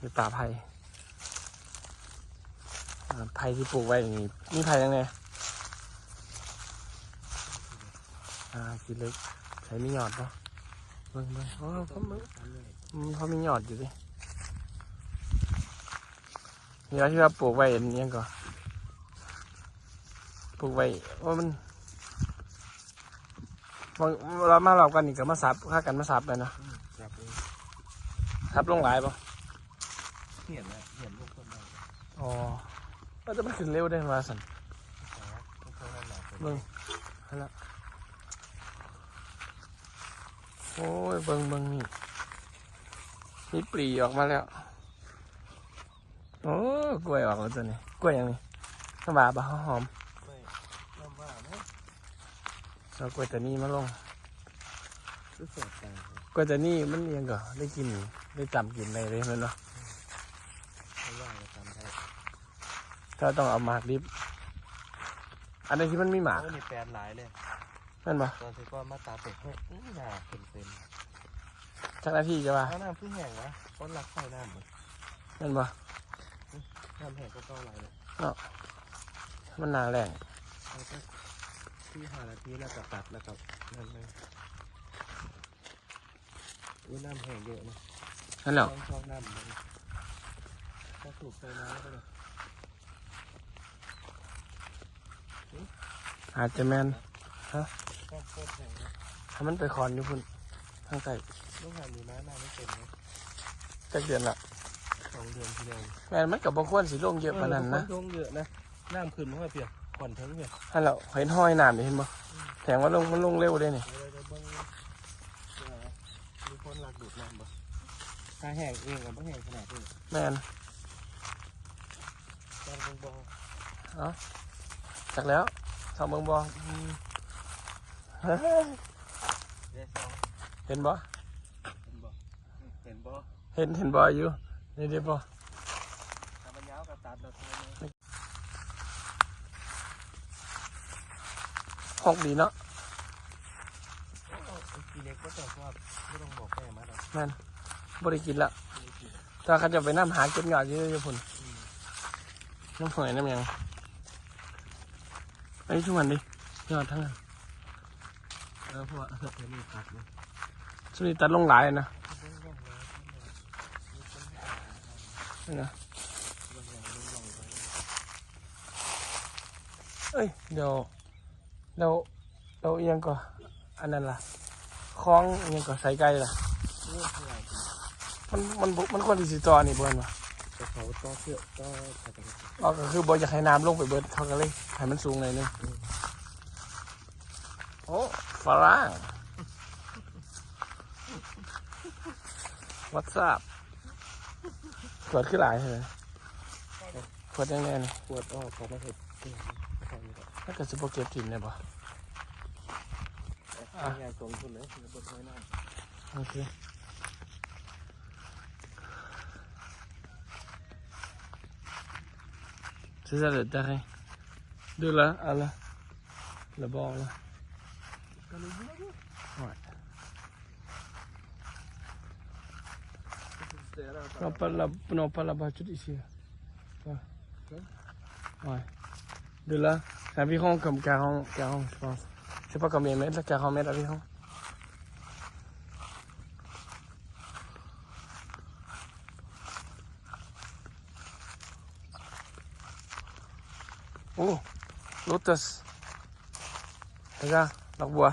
หรือป่าไผ่อ่าไผ่ที่ปลูกไว้นี่นี่ไผ่ยังไงอ่ากินเล็กใช้มีหยอดปะเบิ่งเบิ่งอ๋อเขามึงอืมเขามีหยอดอยู่ดิเดี๋ยวที่ว่าปลูกไว้อันนี้ก่อนปลูกไว้ว่ามันบางเรามาเรากันนี่ก็มาสับค่ากันมาสับเลยเนาะครับเองสับลงหลายปะ เห็นนะเห็นลูกคนนั้น อ๋อว่าจะมันขึ้นเร็วได้มาสันครับลูกคนนั้นหนาเป็นเบิ่งนั่นละโอ้ยเบิ่งเบิ่งนี่มีปลีออกมาแล้ว โอ้ยกล้วยออกแล้วตัวนี้กล้วยอย่างนี้สบายปะหอมไม่ลำบากนะเอากล้วยตัวนี้มาลงรู้สึกใจกล้วยตัวนี้มันยังก็ได้กินได้จำกินได้เลยแมันเนาะ ไม่ยากเลยทำได้ ถ้าต้องเอาหมากดิบ อันไหนที่มันมีหมากโอ้นี่แปลนหลายเลยนั่นปะตอนที่ก็มาตาเป็ดเฮ้ยอื้อหนาเป็นเป็นจักหน้าที่จะว่าถ้าน้ำพึ่งแห้งวะคนรักใส่น้ำหมดนั่นปะน้ำแห้งก็ต้องไหลเลยมันหนาแรงแล้วก็ที่หานาทีแล้วก็ตัดแล้วก็นั่นเลยอุ้ยน้ำแห้งเยอะนะนั่นแหละต้องชอบน้ำเลยถ้าถูกใส่น้ำก็เลย อาจจะแมนชอบโคตรแห้งนะถ้ามันไปคอนอยู่พุ่นทางใต้ลูกหาดีนะน้ำไม่เต็มนะจักเดือนละสองเดือนที่แล้วแมนมันกับบางควรสีลงเยอะปานนั้นนะลงเยอะนะน้ำขึ้นเพราะว่าเปียกผ่อนทั้งเปียกฮัลโหลเห็นห้อยน้ำนี่เห็นบ่แถงว่าลงมันลงเร็วเลยนี่อะไรจะเบิ้งเอ่อมีคนหลักดูดน้ำบ่ถ้าแห้งเองกับไม่แห้งขนาดนี้แมนตอนเบิ่งบ่จักแล้วสองเมืองบ่อืมเดี๋ยว สองเห็นบ่เห็นบ่เห็นบ่เห็นเห็นบ่อยู่นี่เดี๋ยวบ่ถ้ามันยาวก็ตัดแล้วใช่ไหมหกดีเนาะโอ้ไอ้กีเล็กก็แต่ว่าไม่ต้องบอกแม่มาหรอกแมนบ่ได้กินละกีเล็กกินถ้าเขาจะไปน้ำหาเก็บหยอดอยู่อยู่พุ่นอืมน้ำหอยน้ำหยัง ไอ้ยทุกวันดิยอดทั้งนั้นเออเพว่าเดี๋ยวนี้ตัดเลยสุดตัดลงหลายนะนะเอ้ยเดี๋ยวเราเราเอียงก็อันนั้นล่ะคล้องเอียงก็ใส่ไก่ล่ะมันมันมันควรที่สิจอนี่บ่แม่นบ่ แต่เขาต่อเสื้อต่อใส่กันอ๋อก็คือบ่อยากให้น้ำลงไปเบิดเขาก็เลยให้มันสูงหน่อยนึงโอ้ฝรั่ง What's up ขวดขึ้นหลายเลยขวดยังไงนี่ปวดออกเขามาเห็ดนี่ใส่นี่ก็ถ้าเกิดสิบ่เก็บถิ่นได้บ่อะยายตรงทุนเลยคือบนไว้น้ำโอเค c'est ça le terrain. De là à là. Le bord là. Ouais. Non pas là non pas là-bas tout ici ouais. ouais. De là c'est environ comme 40 40 je pense. Je sais pas combien de mètres là 40 mètres environ Oh, lotus. Teka, nakbuha.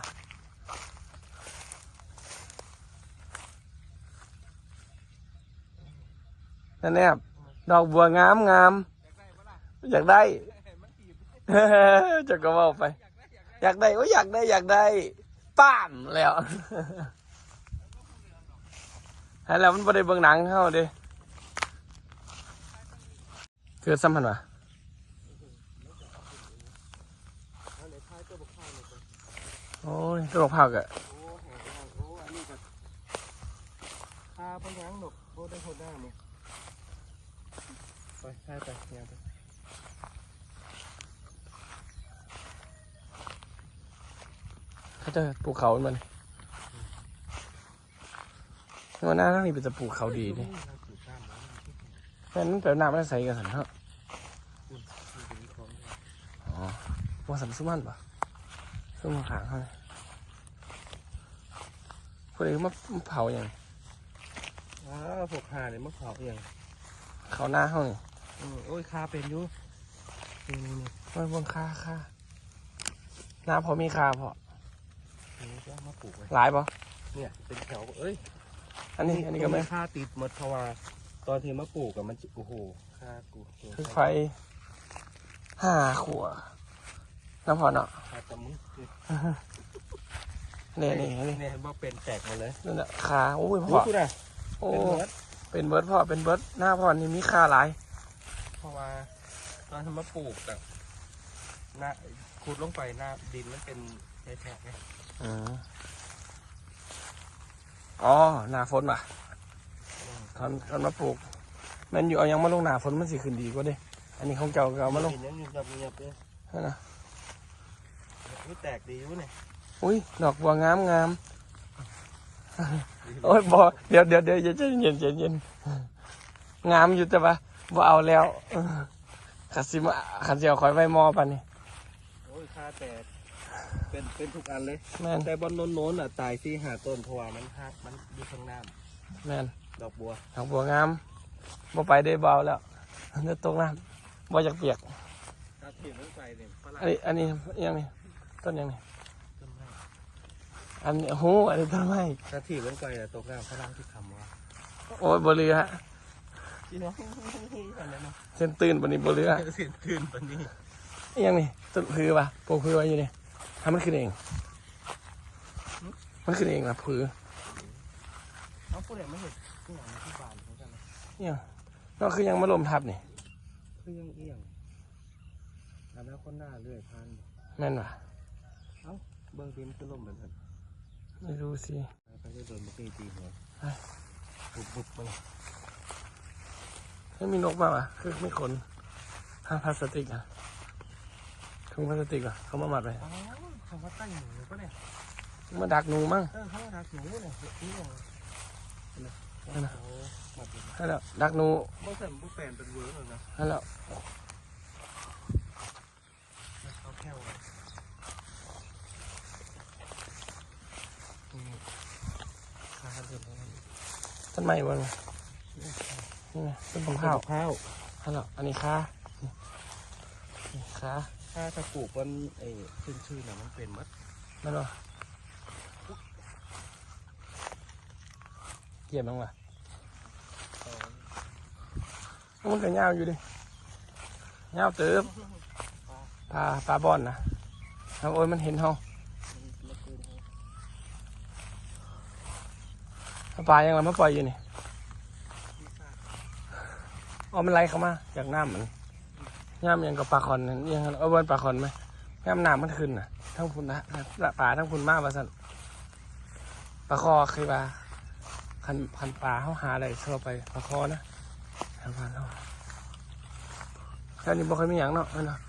นั่นแนบดอกบัวงามงามอยากได้จะก็ว่าไปอยากได้โโอ้ยตัวผักอะโอ้แหงแหงโอ้อันนี้ก็พาไปยังหนกโอ้ได้หัวหน้ามึงไปท้ายไปยังไปเขาจะปลูกเขามันวันหน้าทั้งนี้เป็นจะปลูกเขาดีนี่เราถือข้ามแล้วม่นมันเป็นน้ำมันใส่กันสันเถอะนี่เป็นของอ๋อว่าสันสุมันปะซุ่มขางเขาเลย พวกนี้มามาเผาอย่างอ้าวพวกหาเนี่ยมะพร้าวเองเขาหน้าเขานี่เออโอ้ยคาเป็นอยู่นี่นี่นี่มันบนค่าค่าหน้าพอมีคาพอนี่ก็เอามาปลูกไว้หลายปะเนี่ยเป็นแถวเอ้ยอันนี้อันนี้ก็ไม่ค่าติดหมดเพราะว่าตอนที่มาปลูกอะมันจิโอ้โหค่ากูโดนคือไฟห้าขวดน้ำพอเนาะ ค่าจมุ้ง เนี่ยนี่นี่เนี่ยว่าเป็นแตกหมาเลยนั่นแหละคาโอ้ยโอ้พ่อคุณอะโอ้เป็นเบิร์ดเป็นเบิร์ดพ่อเป็นเบิร์ดหน้าพ่อนี่มีคาหลายเพราะว่าตอนที่มาปลูกอะหน้าขุดลงไปหน้าดินมันเป็นแฉะๆไงอืมอ๋อหน้าฝนป่ะตอนตอนมาปลูกแมันอยู่เอายังมาลงหน้าฝนมันสิขึ้นดีกว่าเด้อันนี้ของเจ้าก็เอามาลงดินยังยับยับเลยนั่นนะนี่แตกดีอยู่เนี่ย อุ้ยดอกบัวงามงามโอ้ยบอเดี๋ยวเดี๋ยวเดี๋ยวเย็นเย็นเย็นเย็นเย็นงามอยู่แต่ว่าบ่เอาแล้วขัดสิมาขัดเสียวคอยไว้มอปันนี่โอ้ยค่าแตกเป็นเป็นทุกอันเลยแม่นแต่บนโน้นๆอะตายที่หาต้นเพราะว่ามันหักมันอยู่ข้างหน้าแม่นดอกบัวดอกบัวงามบ่ไปได้เบาแล้วเนื้อตกน้ำบ่อยากเปียกถ้าเทียมลงไปเนี่ยฝรั่งอันนี้อันนี้อิหยังนี่ต้นอิหยังนี่ต้นไม้ อันนี้โอ้โหอันนี้ต้นไม้ถ้าเทียมลงไปอะตกน้ำฝรั่งที่ทำว่าโอ้ยบ่เรือพี่น้องอันนั้นเนาะเส้นตื่นปานนี้บ่เรือเสียนตื่นปานนี้อิหยังนี่ต้นพือป่ะปลูกพือไว้อยู่นี่ทำมันขึ้นเอง มันขึ้นเองนะพือเอาผู้ใดมาเห็นที่อย่างที่บ้านเหมือนกันนะอิหยังนอกคือยังมาลมทับนี่คือยังเอียงอนาคตหน้าเรื่อยพันแม่นว่ะเบื้องดินคือลมแบบนั้น ไม่รู้สิไปได้โดนมาตีตีหัวเฮ้ยบุบบุบมาเลยไม่มีนกบ้างอะคือไม่ขนผ้าพลาสติกอะถุงพลาสติกอะเขามามัดไว้อ๋อคำว่าตั้งหนูปะเนี่ยมาดักหนูมั้งเออเขาว่ารักหนูเนี่ยนี่เนี่ยนั่นน่ะโอ้หมัดเลยนั่นแหละดักหนูบ่ใส่บุแปลนเป็นเวิร์กเลยนะนั่นแหละ เขาแค่ว่าอืมขาเดือดร้อน ต้นไม้บนนี่ไงต้นมะพร้าวข้าวนั่นแหละอันนี้ค้านี่นี่ค้าถ้าถ้าปลูกมันไอ้ชื่นชื่นๆน่ะมันเป็นมัดนั่นหรอเกี่ยมบ้างวะตอนมันก็ยาวอยู่ดิยาวเติบปลาปลาบอนนะเอาโอ้ยมันเห็นเฮา มันเกิน เอา ปลายังไงมาปล่อยอยู่นี่อ๋อมันไหลเข้ามาจากน้ำมันน้ำยังกับปลาคอนนั่นยังเอาบนปลาคอนไหมน้ำน้ำมันขึ้นน่ะ ทั้งพุ่นะปลาทั้งพุ่นมากว่าสันปลาคอคือปลาคันคันปลาเขาหาอะไรเข้าไปปลาคอนะทางพันเขาแค่นี้บ่เคยมีอย่างเนาะนั่เนาะ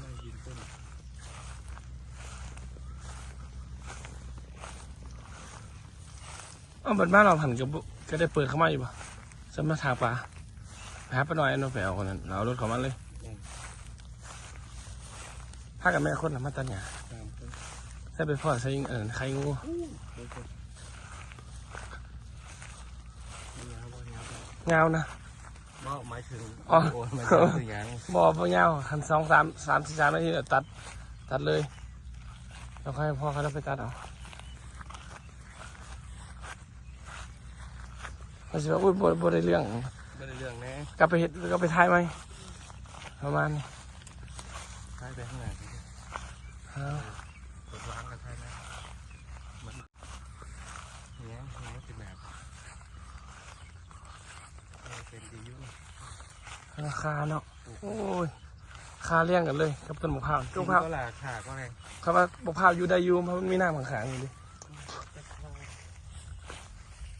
ไม่ยินต้น อ๋อบัดบ้านเราผันก็บ่ก็ได้เปิดเข้ามาอยู่ปะสมาทางปลาไปหาปลาหน่อยเอาไปเอาคนนั้นเราเอารถเขามาเลยพากันแม่คนละมาตันหยาตามต้นใส่ไปพ่อใส่เอิญไข่งูเดี๋ยวก่อนยาวบ่ยาวบ่เงาวนะบ่หมายถึงอ๋อโอ้ยหมายถึงตัวอย่างบอบเงาวคันสองสามสามสี่สามนาทีเดี๋ยวตัด ตัดเลยแล้วค่อยให้พ่อเขาเราไปตัดเอา เขาสิว่าอุ้ยบ่บ่ได้เรื่องไม่ได้เรื่องแน่กลับไปเห็ดก็ไปถ่ายไหมประมาณนี้ใช้ไปข้างหน้าดิอ้าวกดล้างกันใช่ไหมมันเนี้ยเนี้ยเป็นแบบเออเป็นดีอยู่นะราคาเนาะโอ้ยค่าเลี้ยงกันเลยกับต้นมะพร้าวต้นมะพร้าวก็ราคาก็แรงเขาว่ามะพร้าวอยู่ได้อยู่เพราะมันมีน้ำขังๆอยู่ดิ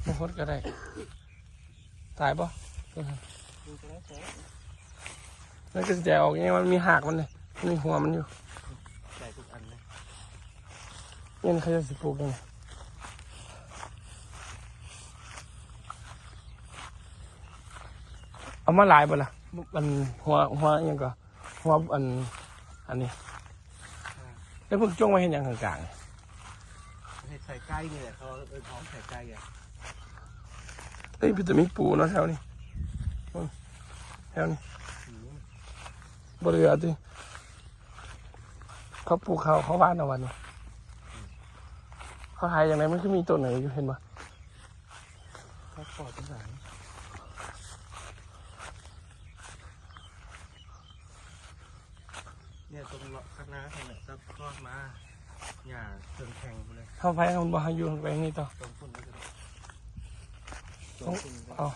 มะพร้าวก็ได้ ตายปะแล้วก็แจออกยังไงมันมีหักมันเลยมันมีหัวมันอยู่ใส่ทุกอันเลยยันเขาจะสิปลูกยังไงเอามาหลายบ่ล่ะมันหัวหัวยังก็หัวอันอันนี้แล้วพิ่งจ้วงไว้เห็นย่างกลางให้ใส่ไก่เนี่ยเขาเออท้องใส่ไก่อะ อ้ยพี่จะมีปูเนาะแถวนี้อืมแถวนี้อืมบริเวณที่เขาปลูกเขาเขาบ้านเอาวันนี้เขาหายอย่างไรมันคือมีต้นไหนอยู่เห็นปะเขาปอดที่ไหนเนี่ยตรงเลาะข้างหน้าเนี่ยจะทอดมาหญ้าเชิงแข็งไปเลยเขาไปเขาบอกให้อยู่ไปนี่ต่อ ตรงฝุ่นก็จะได้ตร เอางฝุ่นก็เอา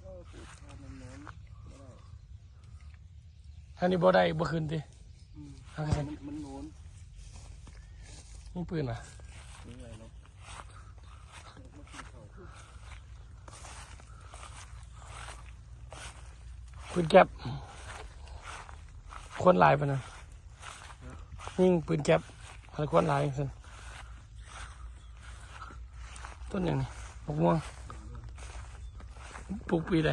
เออปลูกข้าวมันโน้นไม่ได้ท่านี้บ่ได้บ่ขึ้นดิอืมเอามันมันโน้นนี่ปืนอะนี่อะไรเนาะปืนแก๊ปคนหลายปะนะยิ่งปืนแก๊ปอะไรคนหลายสิ ต้นอย่างนี้มะม่วงปลูกปีใด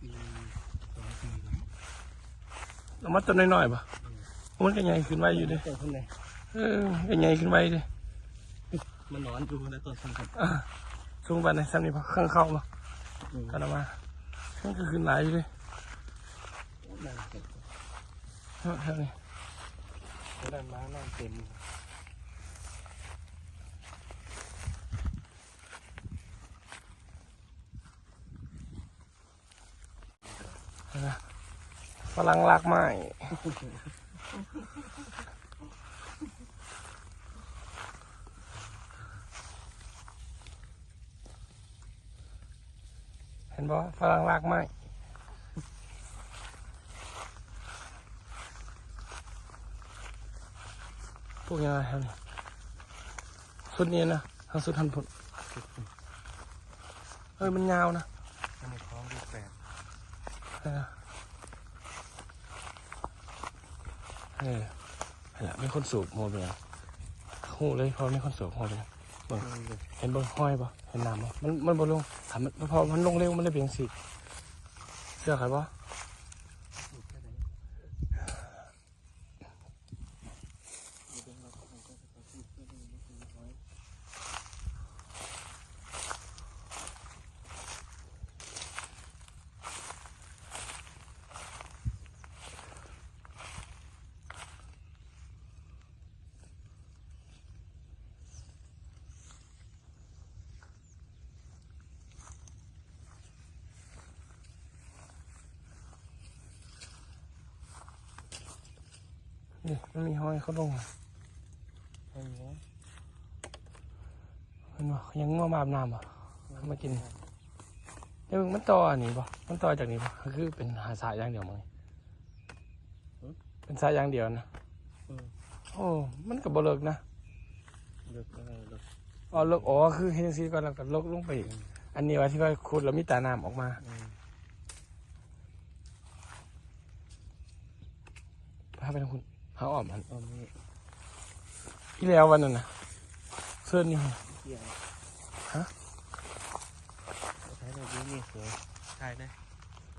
ปีสองปีแล้วเอามาต้นน้อยๆปะมันก็ใหญ่ขึ้นไว้อยู่เดิแต่ข้างในเออก็ใหญ่ขึ้นไว้ดิมันนอนอยู่ในต้นสังกัดอะสูงไปในซ้ำนี่พอข้างเข้ามากันมามันก็ขึ้นหลายอยู่ดินั่งเก็บแถวนี้แล้วด้านม้านั่งเต็ม ฝรั่งลากไม้เห็นบ่ฝรั่งลากไม้พวกยังไงครับนี่สุดนี้นะทางสุดทันผลเอ้ยมันยาวนะ อันนี้คล้องดูแปด เออ เออนั่นแหละไม่คนสูบโมเป็นยังหูเลยพอไม่คนสูบโมเป็นยังเบิ่งเห็นเบิ่งห้อยปะเห็นน้ำปะมันมันบนลงถามมันพอมันลงเร็วมันเลยเบี่ยงสีเสื้อใครปะ นี่มันมีห้อยเขาลงอะเห็นปะยังง่วงมาอาบน้ำปะเอามากินเดี๋ยวมันต่ออันนี้ปะมันต่อจากนี้ปะก็คือเป็นหาสายอย่างเดียวมั้งเป็นสายอย่างเดียวนะโอ้มันกับบเลิกนะเลือกอะไรเลือกอ๋อเลิกอ๋อคือเฮนซีก่อนแล้วก็ลกลงไปอีกอันนี้ว่าที่ว่าขุดแล้วมีตาน้ำออกมาพาไปทางคุณ พาอ้อมมันอันนี้ที่แล้ววันนั้นนะเสื้อนี่เกี่ยวฮะใช้ในนี้นี่สวยใช่นะ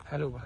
ให้รูปปะ